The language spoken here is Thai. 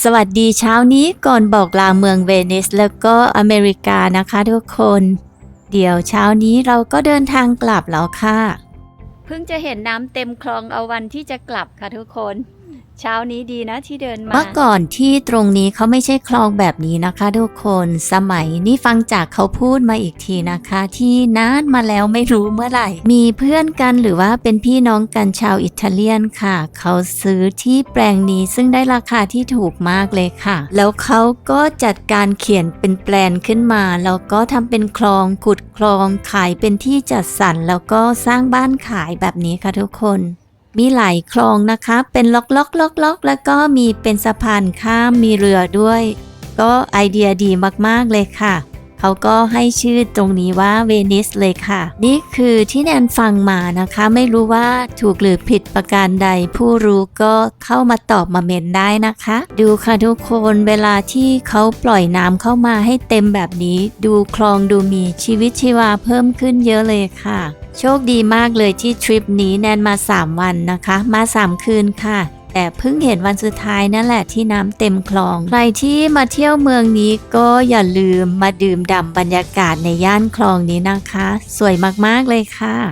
สวัสดีเช้านี้ก่อนบอกลาเมืองเวนิสแล้วก็อเมริกานะคะทุกคน เดี๋ยวเช้านี้เราก็เดินทางกลับแล้วค่ะ เพิ่งจะเห็นน้ำเต็มคลองเอาวันที่จะกลับค่ะทุกคน เช้านี้ดีนะที่เดินมาเมื่อก่อนที่ตรงนี้เขาไม่ใช่คลองแบบนี้นะคะทุกคนสมัยนี่ฟังจากเขาพูดมาอีกทีนะคะ ที่นานมาแล้วไม่รู้เมื่อไหร่ มีเพื่อนกันหรือว่าเป็นพี่น้องกันชาวอิตาเลียนค่ะ เขาซื้อที่แปลงนี้ซึ่งได้ราคาที่ถูกมากเลยค่ะ แล้วเขาก็จัดการเขียนเป็นแปลนขึ้นมาแล้วก็ทำเป็นคลองขุดคลองขายเป็นที่จัดสรรแล้วก็สร้างบ้านขายแบบนี้ค่ะทุกคน มีหลายคลองนะคะ เป็นล็อกล็อกล็อกล็อกแล้วก็มีเป็นสะพานข้ามมีเรือด้วย ก็ไอเดียดีมากๆเลยค่ะเขาก็ให้ชื่อตรงนี้ว่าเวนิสเลยค่ะ นี่คือที่แนนฟังมานะคะ ไม่รู้ว่าถูกหรือผิดประการใด ผู้รู้ก็เข้ามาตอบมาเมนได้นะคะ ดูค่ะทุกคนเวลาที่เขาปล่อยน้ำเข้ามาให้เต็มแบบนี้ ดูคลองดูมีชีวิตชีวาเพิ่มขึ้นเยอะเลยค่ะ โชคดีมากเลยที่ทริปนี้แนนมา 3 วันนะคะ มา 3 คืนค่ะ แต่เพิ่งเห็นวันสุดท้ายนั่นแหละที่น้ำเต็มคลอง ใครที่มาเที่ยวเมืองนี้ก็อย่าลืมมาดื่มด่ำบรรยากาศในย่านคลองนี้นะคะ สวยมากๆเลยค่ะ